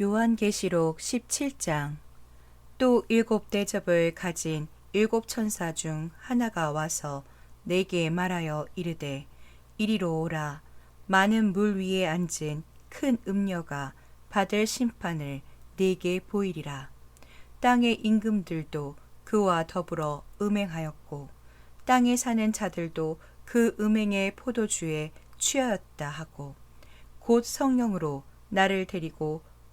요한계시록 17장. 또 일곱 대접을 가진 일곱 천사 중 하나가 와서 내게 말하여 이르되 이리로 오라. 많은 물 위에 앉은 큰 음녀가 받을 심판을 내게 보이리라. 땅의 임금들도 그와 더불어 음행하였고 땅에 사는 자들도 그 음행의 포도주에 취하였다 하고 곧 성령으로 나를 데리고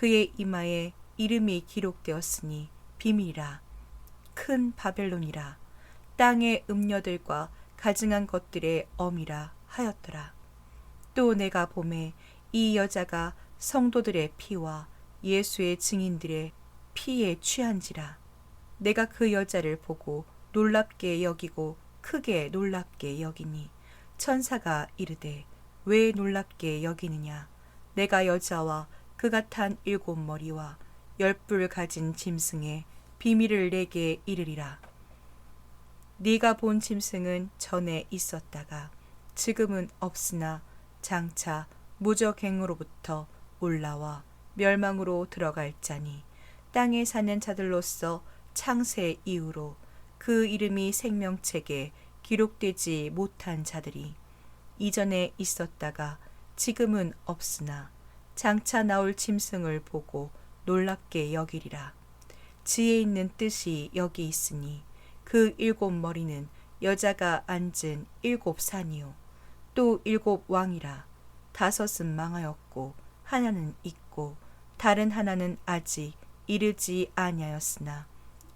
그의 이마에 이름이 기록되었으니 비밀이라. 큰 바벨론이라. 땅의 음녀들과 가증한 것들의 엄이라 하였더라. 또 내가 봄에 이 여자가 성도들의 피와 예수의 증인들의 피에 취한지라. 내가 그 여자를 보고 놀랍게 여기고 크게 놀랍게 여기니 천사가 이르되 왜 놀랍게 여기느냐 내가 여자와 그가 탄 일곱 머리와 열뿔 가진 짐승의 비밀을 내게 이르리라. 네가 본 짐승은 전에 있었다가 지금은 없으나 장차 무적행으로부터 올라와 멸망으로 들어갈 자니 땅에 사는 자들로서 창세 이후로 그 이름이 생명책에 기록되지 못한 자들이 이전에 있었다가 지금은 없으나 장차 나올 짐승을 보고 놀랍게 여기리라. 지혜 있는 뜻이 여기 있으니 그 일곱 머리는 여자가 앉은 일곱 산이요. 또 일곱 왕이라. 다섯은 망하였고 하나는 있고 다른 하나는 아직 이르지 아니하였으나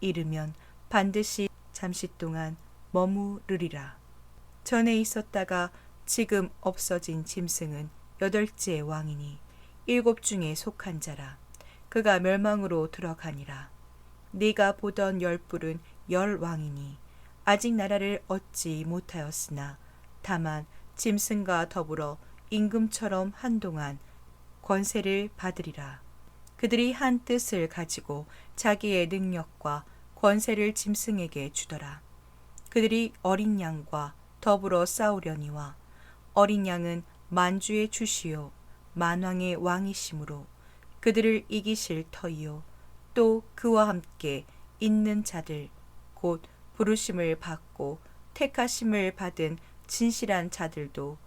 이르면 반드시 잠시 동안 머무르리라. 전에 있었다가 지금 없어진 짐승은 여덟째 왕이니 일곱 중에 속한 자라. 그가 멸망으로 들어가니라. 네가 보던 열불은 열 왕이니 아직 나라를 얻지 못하였으나 다만 짐승과 더불어 임금처럼 한동안 권세를 받으리라. 그들이 한 뜻을 가지고 자기의 능력과 권세를 짐승에게 주더라. 그들이 어린 양과 더불어 싸우려니와 어린 양은 만주의 주시요 만왕의 왕이시므로 그들을 이기실 터이요 또 그와 함께 있는 자들 곧 부르심을 받고 택하심을 받은 진실한 자들도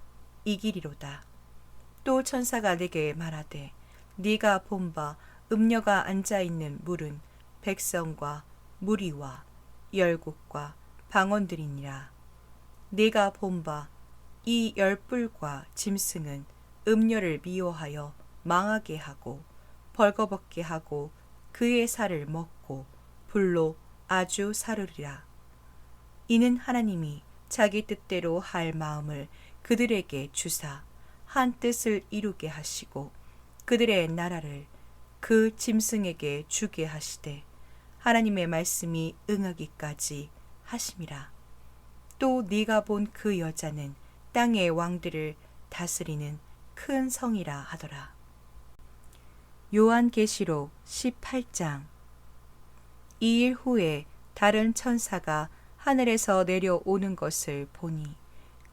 이기리로다. 또 천사가 내게 말하되 네가 본바 음녀가 앉아 있는 물은 백성과 무리와 열국과 방언들이니라. 네가 본바 이 열불과 짐승은 음녀를 미워하여 망하게 하고 벌거벗게 하고 그의 살을 먹고 불로 아주 사르리라. 이는 하나님이 자기 뜻대로 할 마음을 그들에게 주사 한 뜻을 이루게 하시고 그들의 나라를 그 짐승에게 주게 하시되 하나님의 말씀이 응하기까지 하심이라. 또 네가 본 그 여자는 땅의 왕들을 다스리는 큰 성이라 하더라. 요한계시록 18장 이 일 후에 다른 천사가 하늘에서 내려오는 것을 보니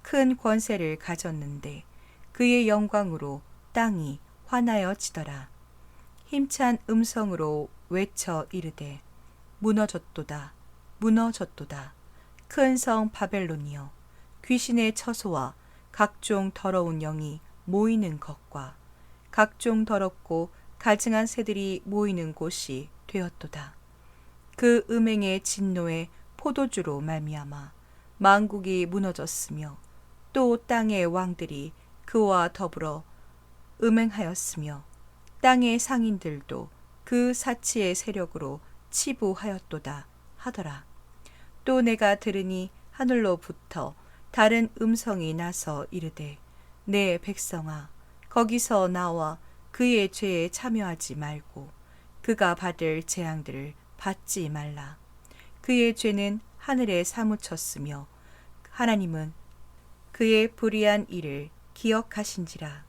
큰 권세를 가졌는데 그의 영광으로 땅이 화나여지더라. 힘찬 음성으로 외쳐 이르되 무너졌도다 무너졌도다 큰 성 바벨론이여 귀신의 처소와 각종 더러운 영이 모이는 것과 각종 더럽고 가증한 새들이 모이는 곳이 되었도다. 그 음행의 진노에 포도주로 말미암아 만국이 무너졌으며 또 땅의 왕들이 그와 더불어 음행하였으며 땅의 상인들도 그 사치의 세력으로 치부하였도다 하더라. 또 내가 들으니 하늘로부터 다른 음성이 나서 이르되 내 백성아 거기서 나와 그의 죄에 참여하지 말고 그가 받을 재앙들을 받지 말라. 그의 죄는 하늘에 사무쳤으며 하나님은 그의 불의한 일을 기억하신지라.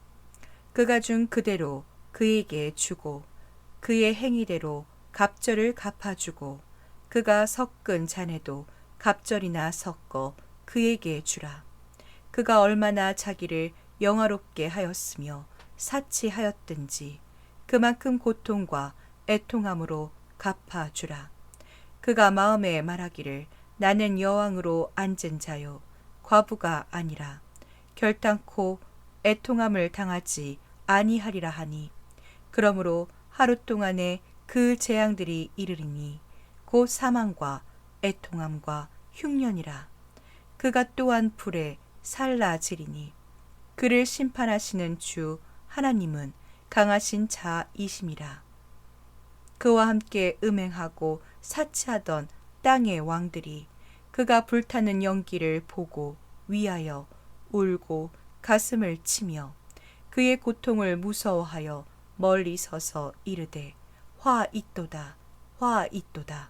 그가 준 그대로 그에게 주고 그의 행위대로 갑절을 갚아주고 그가 섞은 잔에도 갑절이나 섞어 그에게 주라. 그가 얼마나 자기를 영화롭게 하였으며 사치하였든지 그만큼 고통과 애통함으로 갚아주라. 그가 마음에 말하기를 나는 여왕으로 앉은 자요 과부가 아니라 결단코 애통함을 당하지 아니하리라 하니 그러므로 하루 동안에 그 재앙들이 이르리니 곧 사망과 애통함과 흉년이라 그가 또한 불에 살라지리니 그를 심판하시는 주 하나님은 강하신 자이심이라. 그와 함께 음행하고 사치하던 땅의 왕들이 그가 불타는 연기를 보고 위하여 울고 가슴을 치며 그의 고통을 무서워하여 멀리 서서 이르되 화 있도다 화 있도다.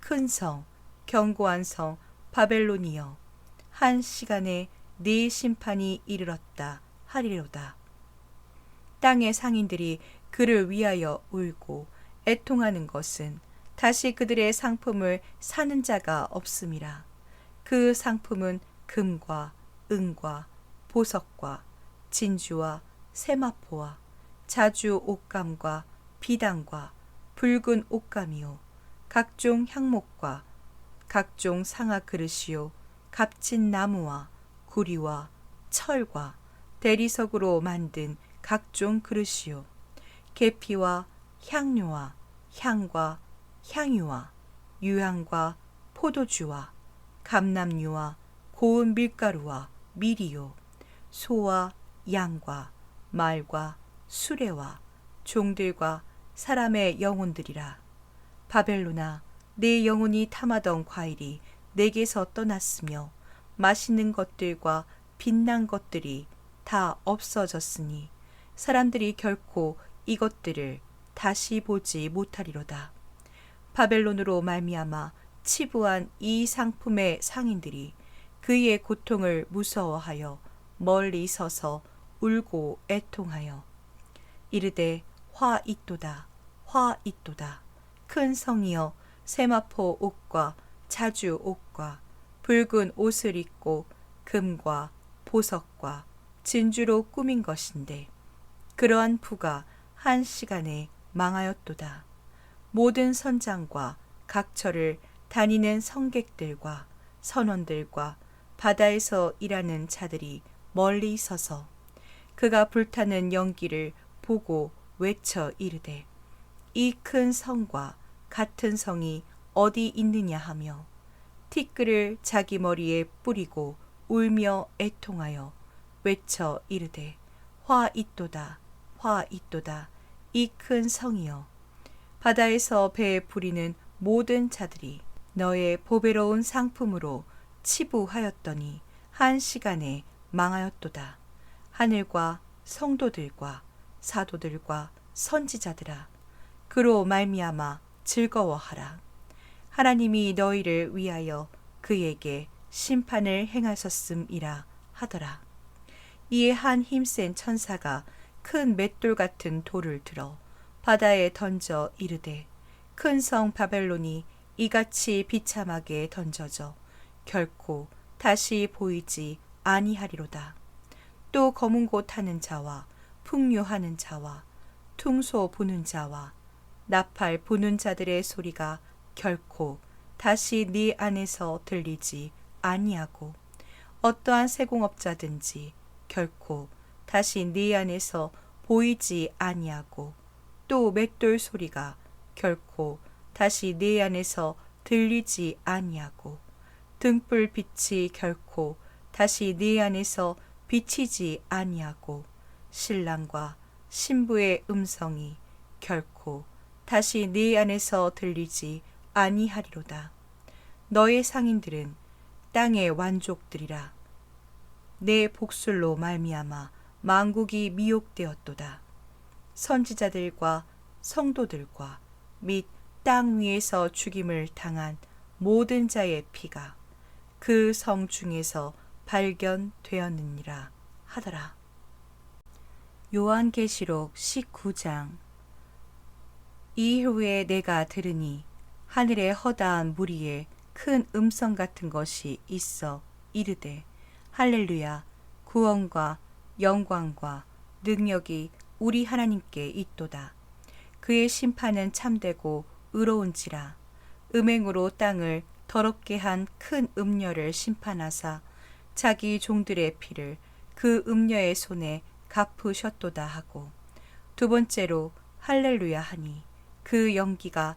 큰성 견고한 성 바벨론이여 한 시간에 네 심판이 이르렀다 하리로다. 땅의 상인들이 그를 위하여 울고 애통하는 것은 다시 그들의 상품을 사는 자가 없음이라. 그 상품은 금과 은과 보석과 진주와 세마포와 자주 옷감과 비단과 붉은 옷감이요. 각종 향목과 각종 상아 그릇이요. 값진 나무와 구리와 철과 대리석으로 만든 각종 그릇이요. 계피와 향료와 향과 향유와 유향과 포도주와 감람유와 고운 밀가루와 밀이요. 소와 양과 말과 수레와 종들과 사람의 영혼들이라. 바벨로나 내 영혼이 탐하던 과일이 내게서 떠났으며 맛있는 것들과 빛난 것들이 다 없어졌으니 사람들이 결코 이것들을 다시 보지 못하리로다. 바벨론으로 말미암아 치부한 이 상품의 상인들이 그의 고통을 무서워하여 멀리 서서 울고 애통하여 이르되 화 있도다 화 있도다 큰 성이여 세마포 옷과 자주 옷과 붉은 옷을 입고 금과 보석과 진주로 꾸민 것인데 그러한 부가 한 시간에 망하였도다. 모든 선장과 각처를 다니는 성객들과 선원들과 바다에서 일하는 자들이 멀리 서서 그가 불타는 연기를 보고 외쳐 이르되 이 큰 성과 같은 성이 어디 있느냐 하며 티끌을 자기 머리에 뿌리고 울며 애통하여 외쳐 이르되 화 있도다 화 있도다. 이 큰 성이여 바다에서 배에 부리는 모든 자들이 너의 보배로운 상품으로 치부하였더니 한 시간에 망하였도다. 하늘과 성도들과 사도들과 선지자들아 그로 말미암아 즐거워하라 하나님이 너희를 위하여 그에게 심판을 행하셨음이라 하더라 이에 한 힘센 천사가 큰 맷돌 같은 돌을 들어 바다에 던져 이르되 큰 성 바벨론이 이같이 비참하게 던져져 결코 다시 보이지 아니하리로다. 또 검은 곳 하는 자와 풍류하는 자와 퉁소 부는 자와 나팔 부는 자들의 소리가 결코 다시 네 안에서 들리지 아니하고 어떠한 세공업자든지 결코 다시 네 안에서 보이지 아니하고 또 맷돌 소리가 결코 다시 네 안에서 들리지 아니하고 등불 빛이 결코 다시 네 안에서 비치지 아니하고 신랑과 신부의 음성이 결코 다시 네 안에서 들리지 아니하리로다. 너의 상인들은 땅의 완족들이라. 내 복술로 말미암아 망국이 미혹되었도다. 선지자들과 성도들과 및 땅 위에서 죽임을 당한 모든 자의 피가 그 성 중에서 발견되었느니라 하더라. 요한계시록 19장 이후에 내가 들으니 하늘의 허다한 무리에 큰 음성 같은 것이 있어 이르되 할렐루야 구원과 영광과 능력이 우리 하나님께 있도다. 그의 심판은 참되고 의로운지라 음행으로 땅을 더럽게 한 큰 음녀를 심판하사 자기 종들의 피를 그 음녀의 손에 갚으셨도다 하고 두 번째로 할렐루야 하니 그 연기가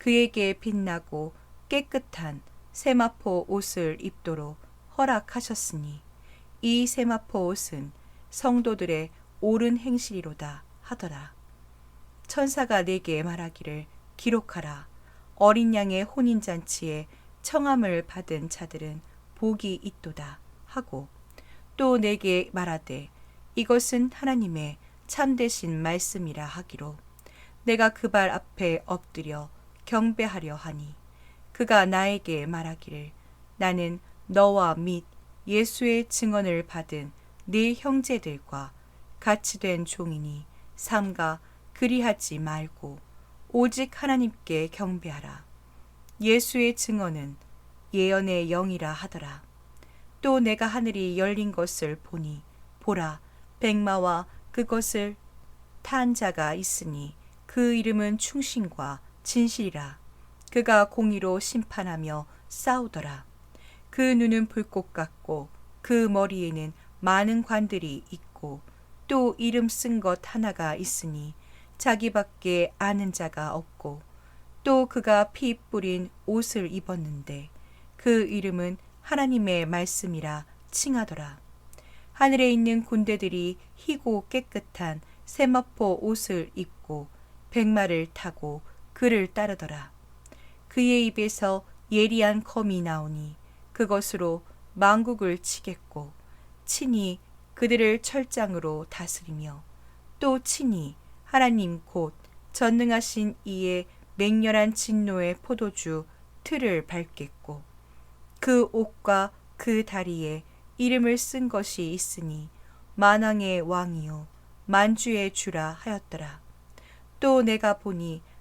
그에게 빛나고 깨끗한 세마포 옷을 입도록 허락하셨으니 이 세마포 옷은 성도들의 옳은 행실이로다 하더라. 천사가 내게 말하기를 기록하라. 어린 양의 혼인잔치에 청함을 받은 자들은 복이 있도다 하고 또 내게 말하되 이것은 하나님의 참되신 말씀이라 하기로 내가 그 발 앞에 엎드려 경배하려 하니 그가 나에게 말하기를 나는 너와 및 예수의 증언을 받은 네 형제들과 같이 된 종이니 삼가 그리하지 말고 오직 하나님께 경배하라. 예수의 증언은 예언의 영이라 하더라. 또 내가 하늘이 열린 것을 보니 보라 백마와 그것을 탄 자가 있으니 그 이름은 충신과 진실이라. 그가 공의로 심판하며 싸우더라. 그 눈은 불꽃 같고 그 머리에는 많은 관들이 있고 또 이름 쓴 것 하나가 있으니 자기밖에 아는 자가 없고 또 그가 피 뿌린 옷을 입었는데 그 이름은 하나님의 말씀이라 칭하더라. 하늘에 있는 군대들이 희고 깨끗한 세마포 옷을 입고 백마를 타고 그를 따르더라. 그의 입에서 예리한 검이 나오니 그것으로 망국을 치겠고 친히 그들을 철장으로 다스리며 또 친히 하나님 곧 전능하신 이의 맹렬한 진노의 포도주 틀을 밟겠고 그 옷과 그 다리에 이름을 쓴 것이 있으니 만왕의 왕이요 만주의 주라 하였더라. 또 내가 보니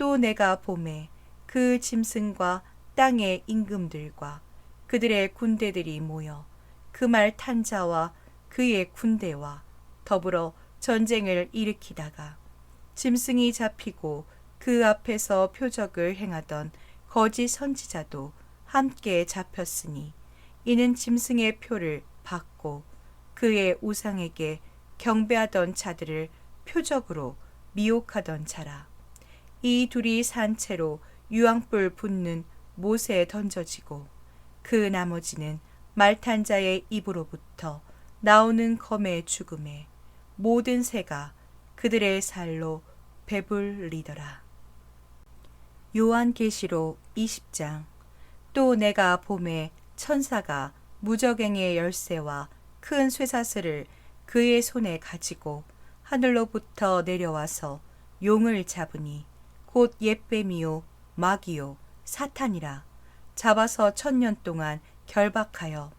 또 내가 봄에 그 짐승과 땅의 임금들과 그들의 군대들이 모여 그 말 탄 자와 그의 군대와 더불어 전쟁을 일으키다가 짐승이 잡히고 그 앞에서 표적을 행하던 거짓 선지자도 함께 잡혔으니 이는 짐승의 표를 받고 그의 우상에게 경배하던 자들을 표적으로 미혹하던 자라. 이 둘이 산 채로 유황불 붙는 못에 던져지고 그 나머지는 말탄 자의 입으로부터 나오는 검의 죽음에 모든 새가 그들의 살로 배불리더라. 요한계시록 20장 또 내가 봄에 천사가 무적행의 열쇠와 큰 쇠사슬을 그의 손에 가지고 하늘로부터 내려와서 용을 잡으니 곧 옛뱀이요 마귀요 사탄이라 잡아서 천년 동안 결박하여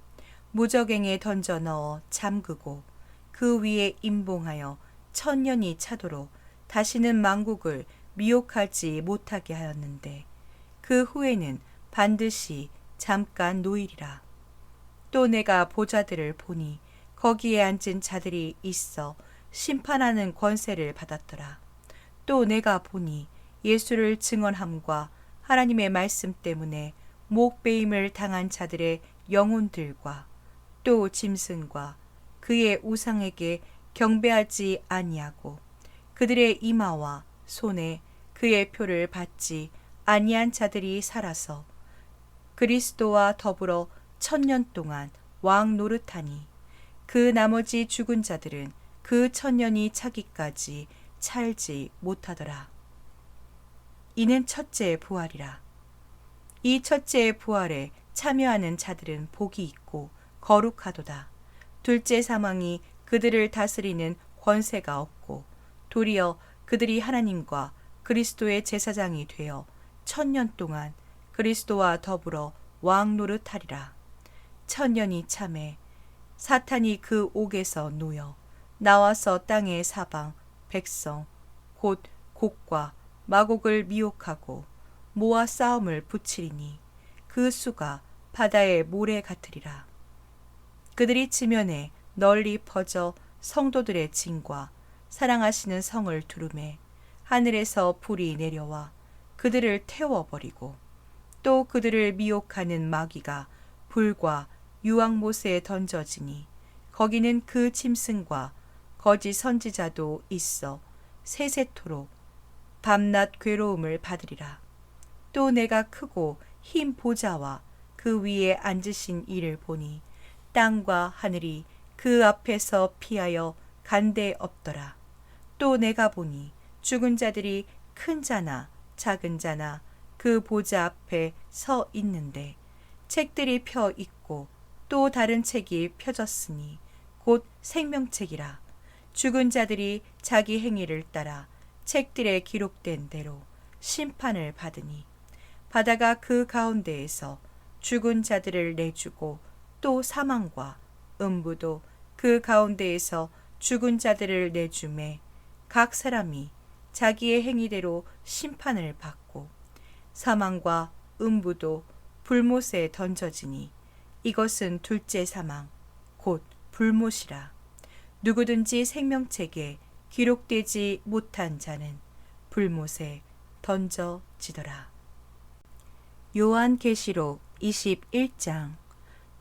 무적행에 던져 넣어 잠그고 그 위에 임봉하여 천년이 차도록 다시는 만국을 미혹하지 못하게 하였는데 그 후에는 반드시 잠깐 노일이라. 또 내가 보자들을 보니 거기에 앉은 자들이 있어 심판하는 권세를 받았더라. 또 내가 보니 예수를 증언함과 하나님의 말씀 때문에 목베임을 당한 자들의 영혼들과 또 짐승과 그의 우상에게 경배하지 아니하고 그들의 이마와 손에 그의 표를 받지 아니한 자들이 살아서 그리스도와 더불어 천년 동안 왕 노릇하니 그 나머지 죽은 자들은 그 천년이 차기까지 찰지 못하더라. 이는 첫째 부활이라. 이 첫째의 부활에 참여하는 자들은 복이 있고 거룩하도다. 둘째 사망이 그들을 다스리는 권세가 없고 도리어 그들이 하나님과 그리스도의 제사장이 되어 천년 동안 그리스도와 더불어 왕 노릇하리라. 천년이 참에 사탄이 그 옥에서 놓여 나와서 땅의 사방 백성 곧 곡과 마곡을 미혹하고 모아 싸움을 붙이리니 그 수가 바다의 모래 같으리라. 그들이 지면에 널리 퍼져 성도들의 진과 사랑하시는 성을 두름에 하늘에서 불이 내려와 그들을 태워버리고 또 그들을 미혹하는 마귀가 불과 유황못에 던져지니 거기는 그 짐승과 거짓 선지자도 있어 세세토록 밤낮 괴로움을 받으리라. 또 내가 크고 흰 보좌와 그 위에 앉으신 이를 보니 땅과 하늘이 그 앞에서 피하여 간데 없더라. 또 내가 보니 죽은 자들이 큰 자나 작은 자나 그 보좌 앞에 서 있는데 책들이 펴 있고 또 다른 책이 펴졌으니 곧 생명책이라 죽은 자들이 자기 행위를 따라 책들에 기록된 대로 심판을 받으니 바다가 그 가운데에서 죽은 자들을 내주고 또 사망과 음부도 그 가운데에서 죽은 자들을 내주매 각 사람이 자기의 행위대로 심판을 받고 사망과 음부도 불못에 던져지니 이것은 둘째 사망 곧 불못이라. 누구든지 생명책에 기록되지 못한 자는 불못에 던져지더라. 요한계시록 21장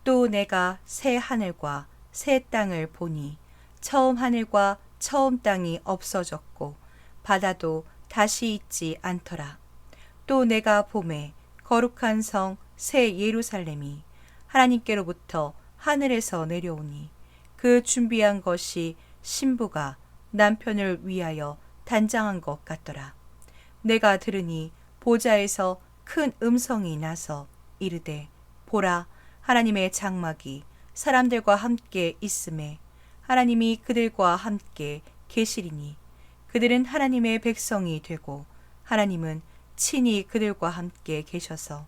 또 내가 새 하늘과 새 땅을 보니 처음 하늘과 처음 땅이 없어졌고 바다도 다시 있지 않더라. 또 내가 봄에 거룩한 성 새 예루살렘이 하나님께로부터 하늘에서 내려오니 그 준비한 것이 신부가 남편을 위하여 단장한 것 같더라. 내가 들으니 보좌에서 큰 음성이 나서 이르되 보라 하나님의 장막이 사람들과 함께 있음에 하나님이 그들과 함께 계시리니 그들은 하나님의 백성이 되고 하나님은 친히 그들과 함께 계셔서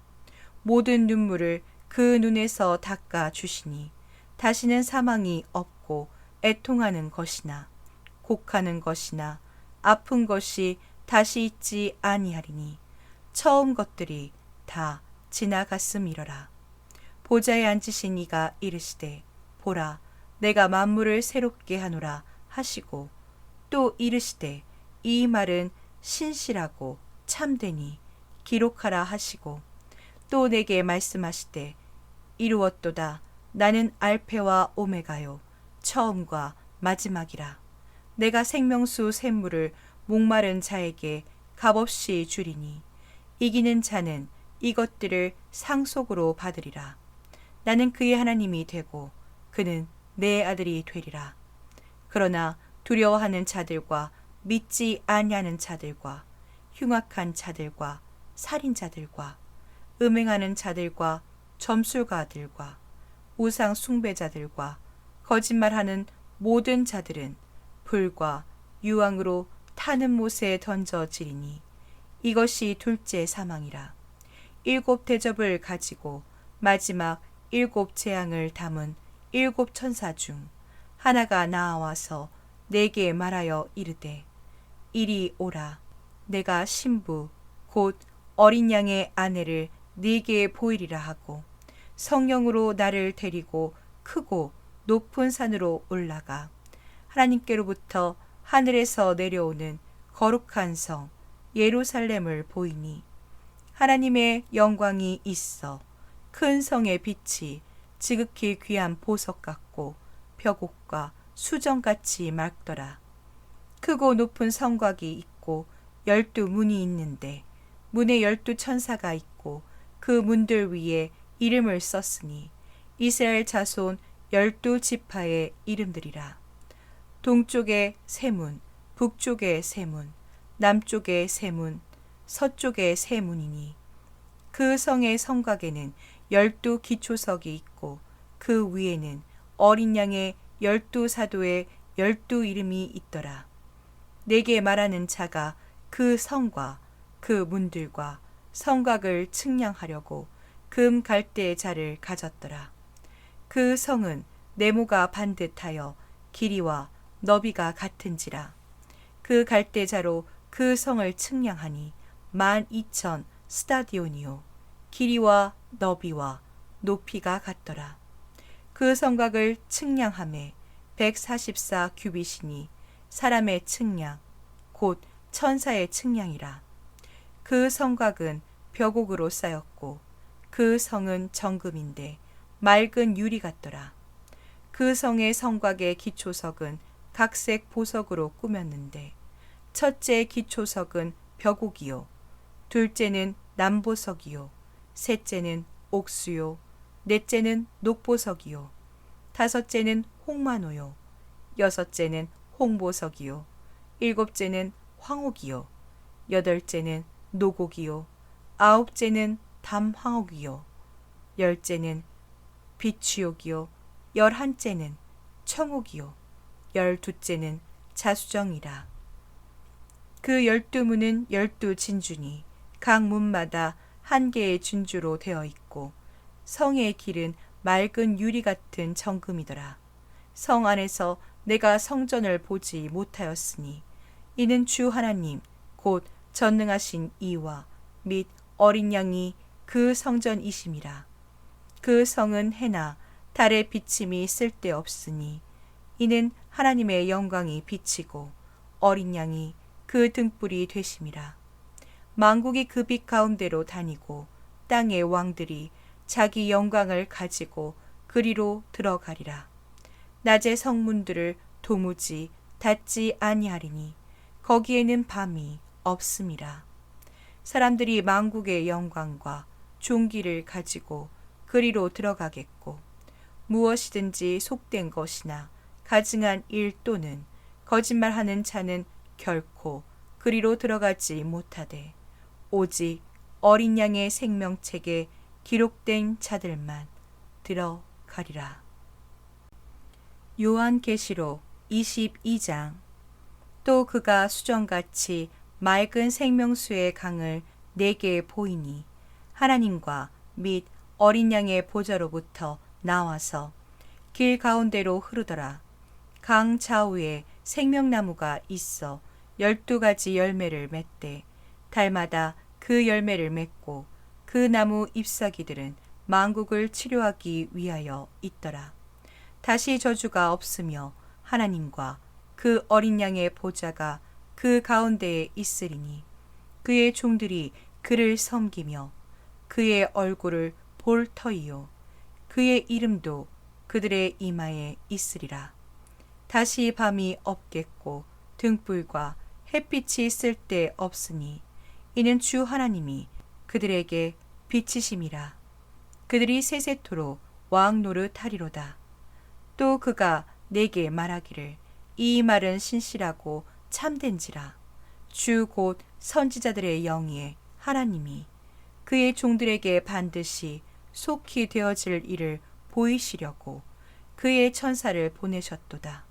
모든 눈물을 그 눈에서 닦아 주시니 다시는 사망이 없고 애통하는 것이나 곡하는 것이나 아픈 것이 다시 있지 아니하리니 처음 것들이 다 지나갔음이러라. 보좌에 앉으신 이가 이르시되 보라 내가 만물을 새롭게 하노라 하시고 또 이르시되 이 말은 신실하고 참되니 기록하라 하시고 또 내게 말씀하시되 이루었도다. 나는 알페와 오메가요. 처음과 마지막이라 내가 생명수 샘물을 목마른 자에게 값없이 주리니 이기는 자는 이것들을 상속으로 받으리라 나는 그의 하나님이 되고 그는 내 아들이 되리라. 그러나 두려워하는 자들과 믿지 아니하는 자들과 흉악한 자들과 살인자들과 음행하는 자들과 점술가들과 우상 숭배자들과 거짓말하는 모든 자들은 불과 유황으로 타는 못에 던져지리니 이것이 둘째 사망이라. 일곱 대접을 가지고 마지막 일곱 재앙을 담은 일곱 천사 중 하나가 나와서 내게 말하여 이르되 이리 오라 내가 신부 곧 어린 양의 아내를 네게 보이리라 하고 성령으로 나를 데리고 크고 높은 산으로 올라가 하나님께로부터 하늘에서 내려오는 거룩한 성 예루살렘을 보이니 하나님의 영광이 있어 큰 성의 빛이 지극히 귀한 보석 같고 벽옥과 수정같이 맑더라. 크고 높은 성곽이 있고 열두 문이 있는데 문에 열두 천사가 있고 그 문들 위에 이름을 썼으니 이스라엘 자손 열두 지파의 이름들이라. 동쪽에 세 문, 북쪽에 세 문, 남쪽에 세 문, 서쪽에 세 문이니 그 성의 성곽에는 열두 기초석이 있고 그 위에는 어린 양의 열두 사도의 열두 이름이 있더라. 내게 말하는 자가 그 성과 그 문들과 성곽을 측량하려고 금 갈대의 자를 가졌더라. 그 성은 네모가 반듯하여 길이와 너비가 같은지라. 그 갈대자로 그 성을 측량하니 만 이천 스타디오니오 길이와 너비와 높이가 같더라. 그 성곽을 측량함에 144 규빗이니 사람의 측량 곧 천사의 측량이라. 그 성곽은 벽옥으로 쌓였고 그 성은 정금인데 맑은 유리 같더라. 그 성의 성곽의 기초석은 각색 보석으로 꾸몄는데 첫째 기초석은 벽옥이요 둘째는 남보석이요 셋째는 옥수요 넷째는 녹보석이요 다섯째는 홍만호요 여섯째는 홍보석이요 일곱째는 황옥이요 여덟째는 노곡이요 아홉째는 담황옥이요 열째는 비취옥이요 열한째는 청옥이요 열두째는 자수정이라 그 열두 문은 열두 진주니 각 문마다 한 개의 진주로 되어 있고 성의 길은 맑은 유리 같은 정금이더라. 성 안에서 내가 성전을 보지 못하였으니 이는 주 하나님 곧 전능하신 이와 및 어린 양이 그 성전이심이라. 그 성은 해나 달의 비침이 쓸데없으니 이는 하나님의 영광이 비치고 어린 양이 그 등불이 되심이라. 망국이 그 빛 가운데로 다니고 땅의 왕들이 자기 영광을 가지고 그리로 들어가리라. 낮의 성문들을 도무지 닫지 아니하리니 거기에는 밤이 없음이라. 사람들이 망국의 영광과 종기를 가지고 그리로 들어가겠고 무엇이든지 속된 것이나 가증한 일 또는 거짓말하는 자는 결코 그리로 들어가지 못하되 오직 어린 양의 생명책에 기록된 자들만 들어가리라. 요한계시록 22장 또 그가 수정같이 맑은 생명수의 강을 내게 보이니 하나님과 및 어린 양의 보좌로부터 나와서 길 가운데로 흐르더라. 강 좌우에 생명나무가 있어 열두 가지 열매를 맺되 달마다 그 열매를 맺고 그 나무 잎사귀들은 망국을 치료하기 위하여 있더라. 다시 저주가 없으며 하나님과 그 어린 양의 보좌가 그 가운데에 있으리니 그의 종들이 그를 섬기며 그의 얼굴을 볼 터이요 그의 이름도 그들의 이마에 있으리라. 다시 밤이 없겠고 등불과 햇빛이 때 없으니 이는 주 하나님이 그들에게 빛이심이라. 그들이 세세토로 왕 노릇하리로다. 또 그가 내게 말하기를 이 말은 신실하고 참된지라. 주 곧 선지자들의 영이에 하나님이 그의 종들에게 반드시 속히 되어질 일을 보이시려고 그의 천사를 보내셨도다.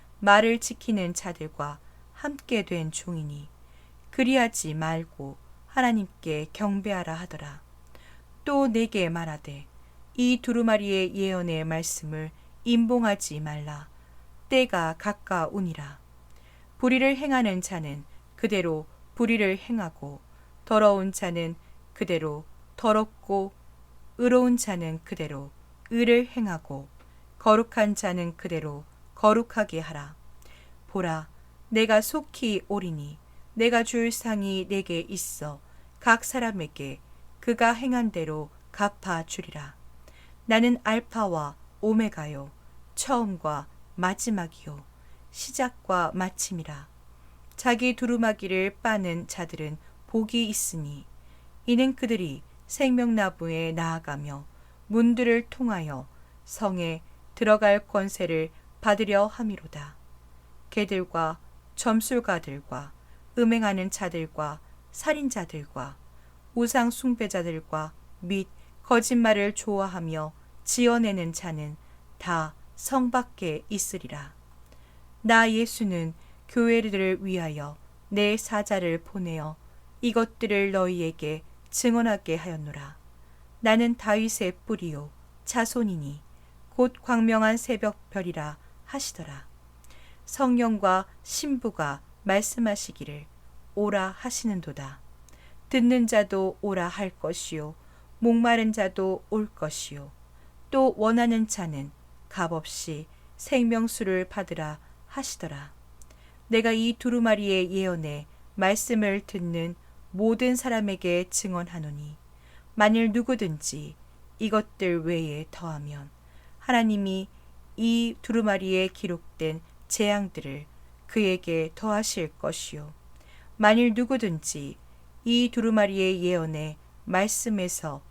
말을 지키는 자들과 함께 된 종이니 그리하지 말고 하나님께 경배하라 하더라. 또 내게 말하되 이 두루마리의 예언의 말씀을 임봉하지 말라. 때가 가까우니라. 불의를 행하는 자는 그대로 불의를 행하고 더러운 자는 그대로 더럽고 의로운 자는 그대로 의를 행하고 거룩한 자는 그대로 거룩하게 하라. 보라, 내가 속히 오리니 내가 줄 상이 내게 있어 각 사람에게 그가 행한 대로 갚아 주리라. 나는 알파와 오메가요, 처음과 마지막이요, 시작과 마침이라. 자기 두루마기를 빠는 자들은 복이 있으니 이는 그들이 생명나무에 나아가며 문들을 통하여 성에 들어갈 권세를 받으려 함이로다. 개들과 점술가들과 음행하는 자들과 살인자들과 우상 숭배자들과 및 거짓말을 좋아하며 지어내는 자는 다 성 밖에 있으리라. 나 예수는 교회들을 위하여 내 사자를 보내어 이것들을 너희에게 증언하게 하였노라. 나는 다윗의 뿌리요 자손이니 곧 광명한 새벽별이라 하시더라. 성령과 신부가 말씀하시기를 오라 하시는도다. 듣는 자도 오라 할 것이요 목마른 자도 올 것이요 또 원하는 자는 값없이 생명수를 받으라 하시더라. 내가 이 두루마리의 예언에 말씀을 듣는 모든 사람에게 증언하노니 만일 누구든지 이것들 외에 더하면 하나님이 이 두루마리에 기록된 재앙들을 그에게 더하실 것이요 만일 누구든지 이 두루마리의 예언에 말씀에서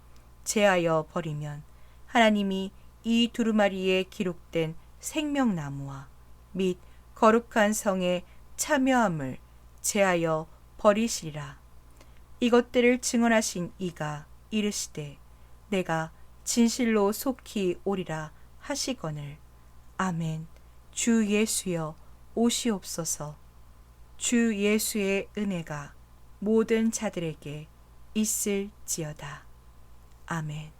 제하여 버리면 하나님이 이 두루마리에 기록된 생명나무와 및 거룩한 성의 참여함을 제하여 버리시리라. 이것들을 증언하신 이가 이르시되 내가 진실로 속히 오리라 하시거늘 아멘. 주 예수여 오시옵소서. 주 예수의 은혜가 모든 자들에게 있을지어다. 아멘